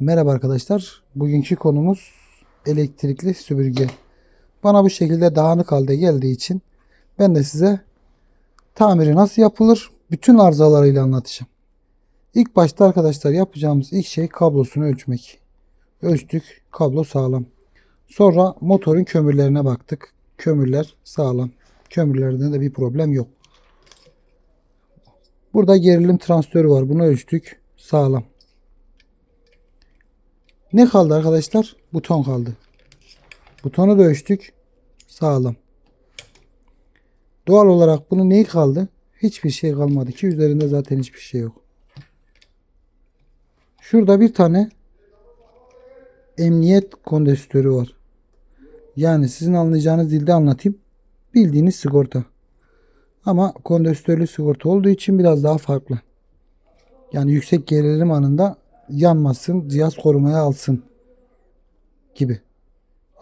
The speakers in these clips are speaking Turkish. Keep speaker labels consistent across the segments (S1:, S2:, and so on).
S1: Merhaba arkadaşlar. Bugünkü konumuz elektrikli süpürge. Bana bu şekilde dağınık halde geldiği için ben de size tamiri nasıl yapılır bütün arızalarıyla anlatacağım. İlk başta arkadaşlar yapacağımız ilk şey kablosunu ölçmek. Ölçtük. Kablo sağlam. Sonra motorun kömürlerine baktık. Kömürler sağlam. Kömürlerde de bir problem yok. Burada gerilim transistörü var. Bunu ölçtük. Sağlam. Ne kaldı arkadaşlar? Buton kaldı. Butonu da ölçtük. Sağlam. Doğal olarak bunun neyi kaldı? Hiçbir şey kalmadı ki üzerinde zaten hiçbir şey yok. Şurada bir tane emniyet kondansatörü var. Yani sizin anlayacağınız dilde anlatayım. Bildiğiniz sigorta. Ama kondansatörlü sigorta olduğu için biraz daha farklı. Yani yüksek gerilim anında yanmasın, cihaz korumaya alsın gibi.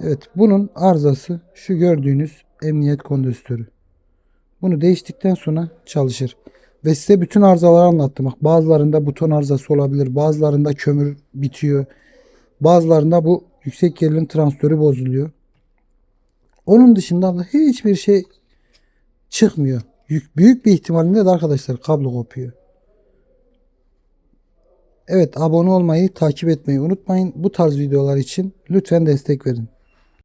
S1: Evet bunun arızası şu gördüğünüz emniyet kondansatörü. Bunu değiştikten sonra çalışır. Ve size bütün arızaları anlattım. Bak bazılarında buton arızası olabilir. Bazılarında kömür bitiyor. Bazılarında bu yüksek gerilim transistörü bozuluyor. Onun dışında da hiçbir şey çıkmıyor. Yük- Büyük bir ihtimalinde de arkadaşlar kablo kopuyor. Evet abone olmayı, takip etmeyi unutmayın. Bu tarz videolar için lütfen destek verin.